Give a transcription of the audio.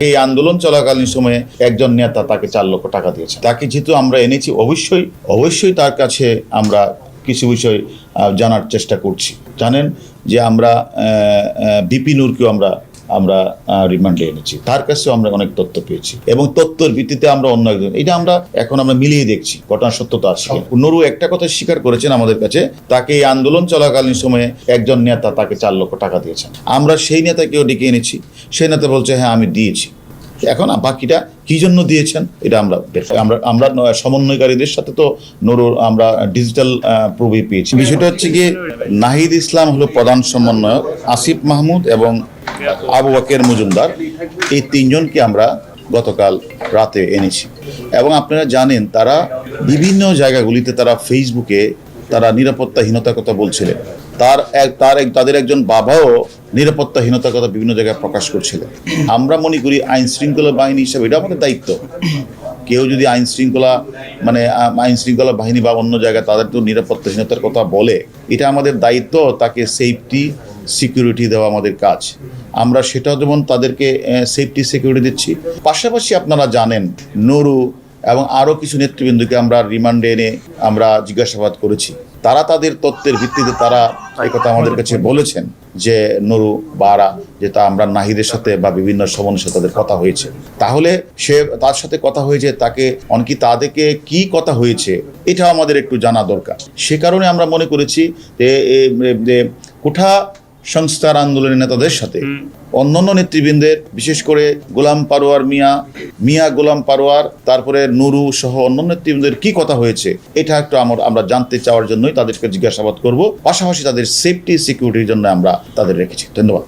এই আন্দোলন চলাকালীন সময়ে একজন নেতা তাকে চার লক্ষ টাকা দিয়েছে। তাকে যেহেতু আমরা এনেছি, অবশ্যই অবশ্যই তার কাছে আমরা কিছু বিষয় জানার চেষ্টা করছি। জানেন যে আমরা বিপিনুরকেও আমরা আমরা রিমান্ডে এনেছি তার কাছেও আমরা অনেক তথ্য পেয়েছি। এবং তথ্যের ভিত্তিতে আমরা অন্য একজন এটা আমরা এখন আমরা মিলিয়ে দেখছি ঘটনার সত্যতা আছে নুরু একটা কথা স্বীকার করেছেন আমাদের কাছে তাকে এই আন্দোলন চলাকালীন সময়ে একজন নেতা তাকে চার লক্ষ টাকা দিয়েছেন। আমরা সেই নেতাকেও ডেকে এনেছি সেই নেতা বলছে হ্যাঁ আমি দিয়েছি। এখন বাকিটা কি জন্য দিয়েছেন এটা আমরা। আমরা আমরা সমন্বয়কারীদের সাথে তো নুরুর আমরা ডিজিটাল প্রুভই পেয়েছি। বিষয়টা হচ্ছে কি নাহিদ ইসলাম হলো প্রধান সমন্বয়ক আসিফ মাহমুদ এবং আবু বাকের মজুমদার, এই তিনজনকে আমরা গতকাল রাতে এনেছি। এবং আপনারা জানেন, তারা বিভিন্ন জায়গাগুলিতে তারা ফেসবুকে তারা নিরাপত্তাহীনতার কথা বলছিলেন। তার এক তার এক, তাদের একজন বাবাও নিরাপত্তাহীনতার কথা বিভিন্ন জায়গায় প্রকাশ করছিলেন। আমরা মনে করি আইন শৃঙ্খলা বাহিনী হিসাবে এটা আমাদের দায়িত্ব। কেউ যদি আইন শৃঙ্খলা মানে আইন শৃঙ্খলা বাহিনী বা অন্য জায়গায় তাদের তো নিরাপত্তাহীনতার কথা বলে, এটা আমাদের দায়িত্ব, তাকে সেফটি সিকিউরিটি দেওয়া আমাদের কাজ। আমরা সেটাও যেমন তাদেরকে সেফটি সিকিউরিটি দিচ্ছি। পাশাপাশি আপনারা জানেন, নুরু এবং আরও কিছু নেতৃবৃন্দকে আমরা রিমান্ডে এনে আমরা জিজ্ঞাসাবাদ করেছি। তারা তাদের তত্ত্বের ভিত্তিতে তারা এই কথা আমাদের কাছে বলেছেন যে, নুরু, বারা, যে তা আমরা নাহিদের সাথে বা বিভিন্ন সমনের সাথে তাদের কথা হয়েছে। তাহলে সে তার সাথে কথা হয়েছে, তাকে অনেকি তাদেরকে কি কথা হয়েছে এটা আমাদের একটু জানা দরকার। সে কারণে আমরা মনে করেছি যে কোঠা সংস্থার আন্দোলনের নেতাদের সাথে। অন্যান্য নেতৃবৃন্দের বিশেষ করে গোলাম পারোয়ার মিয়া মিয়া গোলাম পারোয়ার তারপরে নুরু সহ অন্যান্য নেতৃবৃন্দের কি কথা হয়েছে এটা একটু আমার আমরা জানতে চাওয়ার জন্যই তাদেরকে জিজ্ঞাসাবাদ করব। পাশাপাশি তাদের সেফটি সিকিউরিটির জন্য আমরা তাদের রেখেছি। ধন্যবাদ।